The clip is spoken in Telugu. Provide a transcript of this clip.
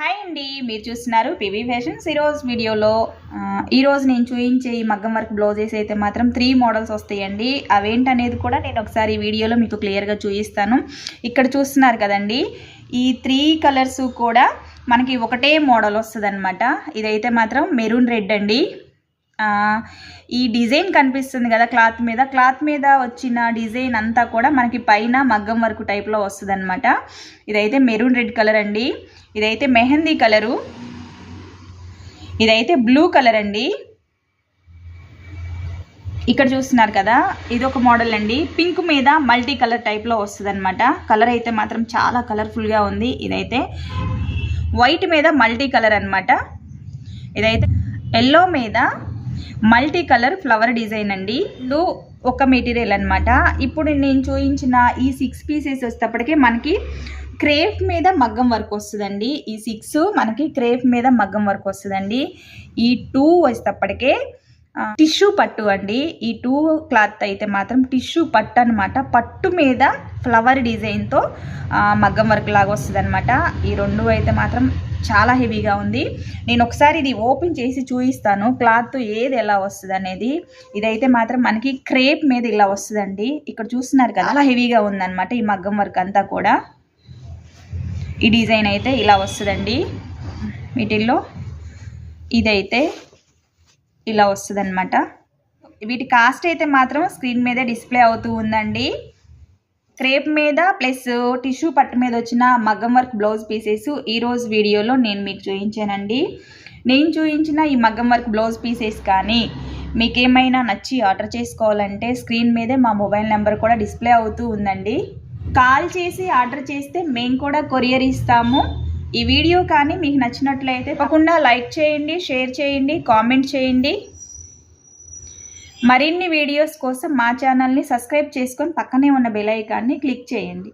హాయ్ అండి మీరు చూస్తున్నారు పివి ఫ్యాషన్స్ ఈరోజు వీడియోలో. ఈరోజు నేను చూపించే ఈ మగ్గం వర్క్ బ్లౌజెస్ అయితే మాత్రం త్రీ మోడల్స్ వస్తాయండి. అవేంటనేది కూడా నేను ఒకసారి ఈ వీడియోలో మీకు క్లియర్గా చూపిస్తాను. ఇక్కడ చూస్తున్నారు కదండి ఈ త్రీ కలర్స్ కూడా మనకి ఒకటే మోడల్ వస్తుంది ఇదైతే మాత్రం మెరూన్ రెడ్ అండి. ఈ డిజైన్ కనిపిస్తుంది కదా క్లాత్ మీద. క్లాత్ మీద వచ్చిన డిజైన్ అంతా కూడా మనకి పైన మగ్గం వరకు టైప్లో వస్తుంది అనమాట ఇదైతే మెరూన్ రెడ్ కలర్ అండి. ఇదైతే మెహందీ కలరు. ఇదైతే బ్లూ కలర్ అండి. ఇక్కడ చూస్తున్నారు కదా ఇది ఒక మోడల్ అండి. పింక్ మీద మల్టీ కలర్ టైప్లో వస్తుంది అనమాట కలర్ అయితే మాత్రం చాలా కలర్ఫుల్గా ఉంది. ఇదైతే వైట్ మీద మల్టీ కలర్ అన్నమాట. ఇదైతే ఎల్లో మీద మల్టీ కలర్ ఫ్లవర్ డిజైన్ అండి. ఇది ఒక మెటీరియల్ అనమాట ఇప్పుడు నేను చూపించిన ఈ సిక్స్ పీసెస్ వచ్చేటప్పటికి మనకి క్రేప్ మీద మగ్గం వర్క్ వస్తుందండి. ఈ సిక్స్ మనకి క్రేప్ మీద మగ్గం వర్క్ వస్తుందండి. ఈ టూ వచ్చేటప్పటికే టిష్యూ పట్టు అండి. ఈ టూ క్లాత్ అయితే మాత్రం టిష్యూ పట్టు అనమాట పట్టు మీద ఫ్లవర్ డిజైన్తో మగ్గం వర్క్ లాగా వస్తుంది అనమాట ఈ రెండు అయితే మాత్రం చాలా హెవీగా ఉంది. నేను ఒకసారి ఇది ఓపెన్ చేసి చూపిస్తాను క్లాత్ ఏది ఎలా వస్తుంది అనేది ఇదైతే మాత్రం మనకి క్రేప్ మీద ఇలా వస్తుందండి. ఇక్కడ చూస్తున్నారు కదా చాలా హెవీగా ఉందన్నమాట ఈ మగ్గం వర్క్ అంతా కూడా. ఈ డిజైన్ అయితే ఇలా వస్తుందండి. వీటిల్లో ఇదైతే ఇలా వస్తుందన్నమాట. వీటి కాస్ట్ అయితే మాత్రం స్క్రీన్ మీద డిస్ప్లే అవుతూ ఉందండి. క్రేప్ మీద ప్లస్ టిష్యూ పట్టు మీద వచ్చిన మగ్గం వర్క్ బ్లౌజ్ పీసెస్ ఈరోజు వీడియోలో నేను మీకు చూపించానండి. నేను చూపించిన ఈ మగ్గం వర్క్ బ్లౌజ్ పీసెస్ కానీ మీకు ఏమైనా నచ్చి ఆర్డర్ చేసుకోవాలంటే స్క్రీన్ మీదే మా మొబైల్ నెంబర్ కూడా డిస్ప్లే అవుతూ ఉందండి. కాల్ చేసి ఆర్డర్ చేస్తే మేము కూడా కొరియర్ ఇస్తాము. ఈ వీడియో కానీ మీకు నచ్చినట్లయితే తప్పకుండా లైక్ చేయండి షేర్ చేయండి కామెంట్ చేయండి. మరిన్ని వీడియోస్ కోసం మా ఛానల్ని సబ్స్క్రైబ్ చేసుకొని పక్కనే ఉన్న బెల్ ఐకాన్ని క్లిక్ చేయండి.